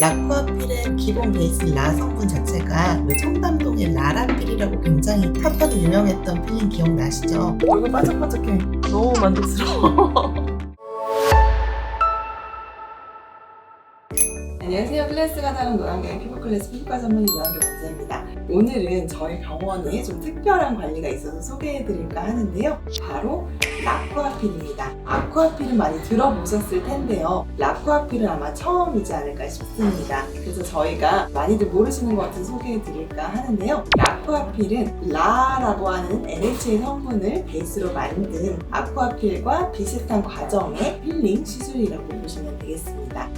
라쿠아필의 기본 베이스 라 성분 자체가 왜 청담동의 라라필이라고 굉장히 핫하고 유명했던 필링 기억나시죠? 얼굴 반짝반짝해. 너무 만족스러워. 안녕하세요. 클래스가 다른 노란경 피부 클래스 피부과 전문의 노란경 원장입니다. 오늘은 저희 병원에 좀 특별한 관리가 있어서 소개해드릴까 하는데요. 바로 라쿠아필입니다. 아쿠아필은 많이 들어보셨을 텐데요. 라쿠아필은 아마 처음이지 않을까 싶습니다. 그래서 저희가 많이들 모르시는 것 같아서 소개해드릴까 하는데요. 라쿠아필은 라라고 하는 NHA 성분을 베이스로 만든 아쿠아필과 비슷한 과정의 필링 시술이라고 보시면 되겠습니다.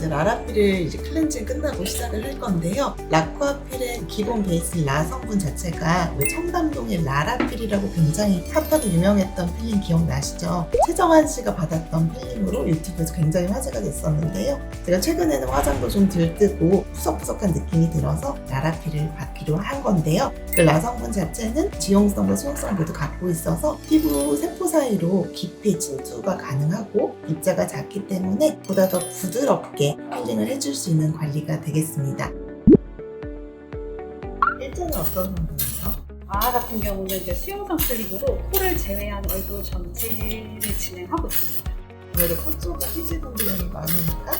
이제 라라필을 이제 클렌징 끝나고 시작을 할 건데요. 라쿠아필의 기본 베이스 라 성분 자체가 왜 청담동의 라라필이라고 굉장히 핫하고 유명했던 필링 기억나시죠? 최정환 씨가 받았던 필링으로 유튜브에서 굉장히 화제가 됐었는데요. 제가 최근에는 화장도 좀 들뜨고 푸석푸석한 느낌이 들어서 라라필을 받기로 한 건데요. 그 라 성분 자체는 지용성과 수용성 모두 갖고 있어서 피부 세포 사이로 깊이 침투가 가능하고 입자가 작기 때문에 보다 더 부드럽게 필링을 해줄 수 있는 관리가 되겠습니다. 일제는 어떤 성분이요? 아 같은 경우는 이제 수용성 클립으로 코를 제외한 얼굴 전체를 진행하고 있습니다. 아무래도 코 쪽은 피지 분비량이 많으니까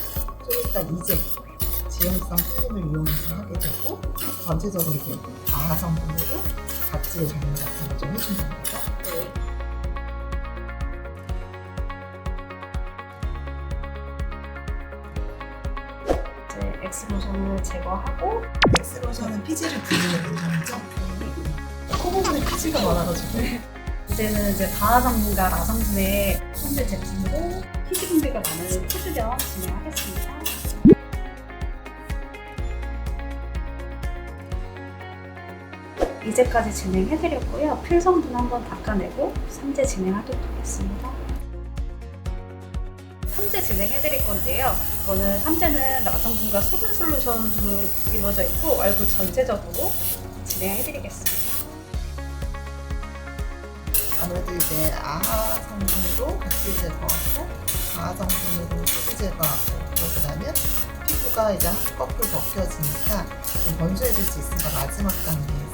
좀 이따 이제 지용성 필름을 이용해서 하게 되고 전체적으로 이제 성분으로 각질 반응 같은 걸 좀 해준다는 거죠. 이제 엑스로션을 제거하고 엑스로션은 피지를 분리해 준다죠. 코 부분에 피지가 많아가지고 이제는 이제 가하 성분과 라 성분의 혼재 제품으로 피지 분비가 많은 푸드점 진행하겠습니다. 이제까지 진행해드렸고요. 필 성분 한번 닦아내고 삼재 진행하도록 하겠습니다. 삼재 진행해드릴 건데요. 이거는 삼재는 라성분과 수분 솔루션으로 이루어져 있고 얼굴 전체적으로 진행해드리겠습니다. 아무래도 이제 아하 성분으로 각질 제거하고 가하 성분으로 피지 제거하고 그러고 나면 피부가 이제 한꺼풀 벗겨지니까 좀 건조해질 수 있으니까 마지막 단계에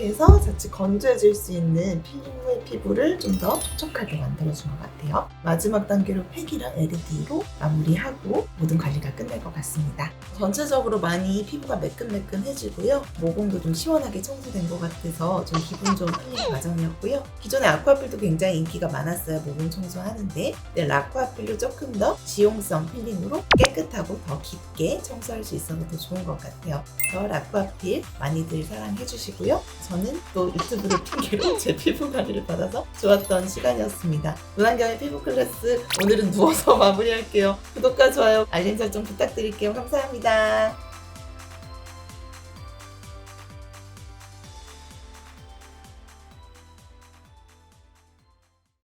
해서 자칫 건조해질 수 있는 후의 피부를 좀 더 촉촉하게 만들어준 것 같아요. 마지막 단계로 팩이랑 LED로 마무리하고 모든 관리가 끝날 것 같습니다. 전체적으로 많이 피부가 매끈매끈해지고요. 모공도 좀 시원하게 청소된 것 같아서 좀 기분 좋은 필링 과정이었고요. 기존에 아쿠아필도 굉장히 인기가 많았어요. 모공 청소하는데 라쿠아필로 조금 더 지용성 필링으로 깨끗하고 더 깊게 청소할 수 있어서 더 좋은 것 같아요. 그래서 라쿠아필 많이들 사랑해 주시고요. 저는 또 유튜브를 핑계로 제 피부 관리를 받아서 좋았던 시간이었습니다. 노란경의 피부 클래스 오늘은 누워서 마무리할게요. 구독과 좋아요, 알림 설정 부탁드릴게요. 감사합니다.